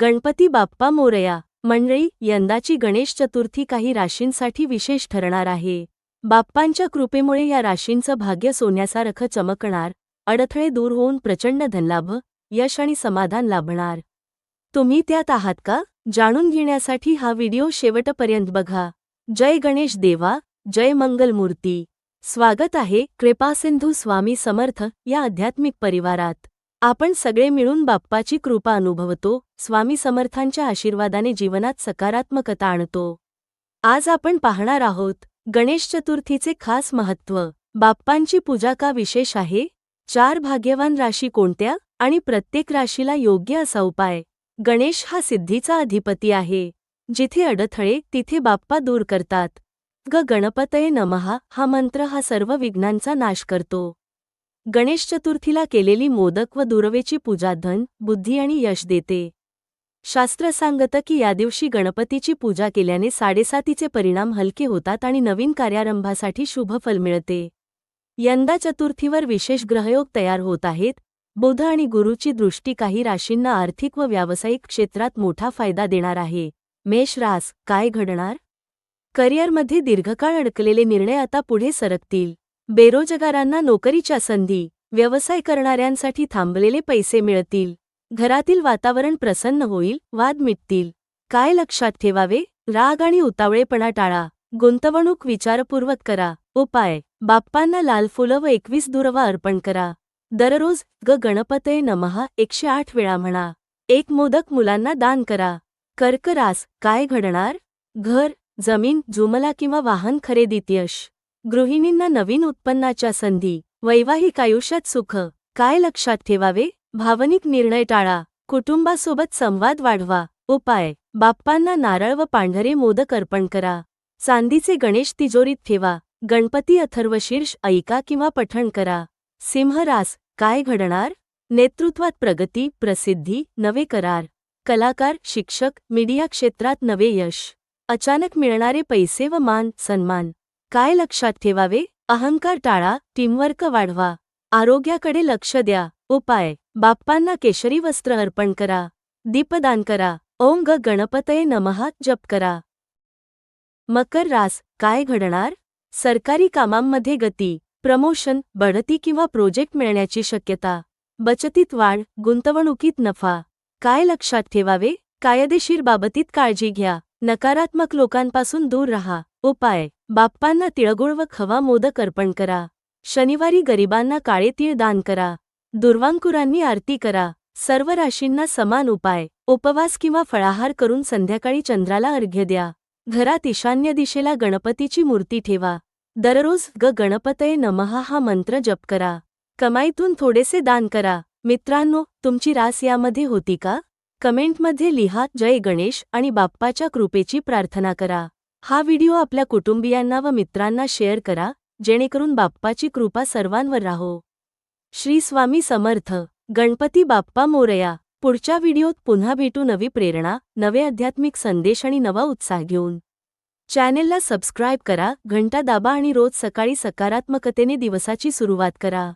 गणपती बाप्पा मोरया मंडळी यंदाची गणेश चतुर्थी काही राशींसाठी विशेष ठरणार आहे. बाप्पांच्या कृपेमुळे या राशींचं भाग्य सोन्यासारखं चमकणार अडथळे दूर होऊन प्रचंड धनलाभ यश आणि समाधान लाभणार. तुम्ही त्यात आहात का? जाणून घेण्यासाठी हा व्हिडिओ शेवटपर्यंत बघा. जय गणेश देवा जय मंगलमूर्ती. स्वागत आहे कृपासिंधू स्वामी समर्थ या आध्यात्मिक परिवारात. आपण सगळे मिळून बाप्पाची कृपा अनुभवतो स्वामी समर्थांच्या आशीर्वादाने जीवनात सकारात्मकता आणतो. आज आपण पाहणार आहोत गणेश चतुर्थीचे खास महत्त्व बाप्पांची पूजा का विशेष आहे? चार भाग्यवान राशी कोणत्या आणि प्रत्येक राशीला योग्य असा उपाय? गणेश हा सिद्धीचा अधिपती आहे. जिथे अडथळे तिथे बाप्पा दूर करतात. ग गणपतये नमहा हा मंत्र हा सर्व विघ्नांचा नाश करतो. गणेश चतुर्थीला केलेली मोदक व दुर्वेची पूजा धन बुद्धी आणि यश देते. शास्त्र सांगतं की या दिवशी गणपतीची पूजा केल्याने साडेसातीचे परिणाम हलके होतात आणि नवीन कार्यारंभासाठी शुभ फल मिळते. यंदा चतुर्थीवर विशेष ग्रहयोग तयार होत आहेत. बुध आणि गुरुची दृष्टी काही राशींना आर्थिक व व्यावसायिक क्षेत्रात मोठा फायदा देणार आहे. मेष रास काय घडणार? करिअरमध्ये दीर्घकाळ अडकलेले निर्णय आता पुढे सरकतील. बेरोजगारांना नोकरीच्या संधी व्यवसाय करणाऱ्यांसाठी थांबलेले पैसे मिळतील. घरातील वातावरण प्रसन्न होईल वाद मिटतील. काय लक्षात ठेवावे? राग आणि उतावळेपणा टाळा. गुंतवणूक विचारपूर्वक करा. उपाय. बाप्पांना लाल फुलं व एकवीस दुर्वा अर्पण करा. दररोज ग गणपतये नमहा एकशे आठ वेळा म्हणा. एक मोदक मुलांना दान करा. कर्करास काय घडणार? घर जमीन जुमला किंवा वाहन खरेदीत यश. गृहिणींना नवीन उत्पन्नाच्या संधी वैवाहिक आयुष्यात सुख काय लक्षात ठेवावे? भावनिक निर्णय टाळा कुटुंबासोबत संवाद वाढवा उपाय बाप्पांना नारळ व पांढरे मोदक अर्पण करा चांदीचे गणेश तिजोरीत ठेवा गणपती अथर्वशीर्ष ऐका किंवा पठण करा सिंहरास काय घडणार? नेतृत्वात प्रगती प्रसिद्धी नवे करार कलाकार शिक्षक मीडिया क्षेत्रात नवे यश अचानक मिळणारे पैसे व मान सन्मान काय लक्षात ठेवावे? अहंकार टाळा टीमवर्क वाढवा. आरोग्याकडे लक्ष द्या. उपाय. बाप्पांना केशरी वस्त्र अर्पण करा. दीपदान करा. ओंग गणपतये नमहा जप करा. मकर रास काय घडणार? सरकारी कामांमध्ये गती प्रमोशन बढती किंवा प्रोजेक्ट मिळण्याची शक्यता. बचतीत वाढ गुंतवणुकीत नफा. काय लक्षात ठेवावे? कायदेशीर बाबतीत काळजी घ्या. नकारात्मक लोकांपासून दूर रहा. उपाय. बाप्पांना तिळगुळ व खवा मोदक अर्पण करा. शनिवारी गरिबांना काळे तीळ दान करा. दुर्वांकुरांनी आरती करा. सर्व राशींना समान उपाय उपवास किंवा फळाहार करून संध्याकाळी चंद्राला अर्घ्य द्या. घरात ईशान्य दिशेला गणपतीची मूर्ती ठेवा. दररोज ग गणपतये नमहा हा मंत्र जप करा. कमाईतून थोडेसे दान करा. मित्रांनो तुमची रास यामध्ये होती का? कमेंटमध्ये लिहा जय गणेश आणि बाप्पाच्या कृपेची प्रार्थना करा. हा व्हिडिओ आपल्या कुटुंबियांना व मित्रांना शेअर करा जेणेकरून बाप्पाची कृपा सर्वांवर राहो. श्री स्वामी समर्थ गणपती बाप्पा मोरया. पुढच्या व्हिडिओत पुन्हा भेटू नवी प्रेरणा नवे आध्यात्मिक संदेश आणि नवा उत्साह घेऊन. चॅनेलला सबस्क्राईब करा घंटा दाबा आणि रोज सकाळी सकारात्मकतेने दिवसाची सुरुवात करा.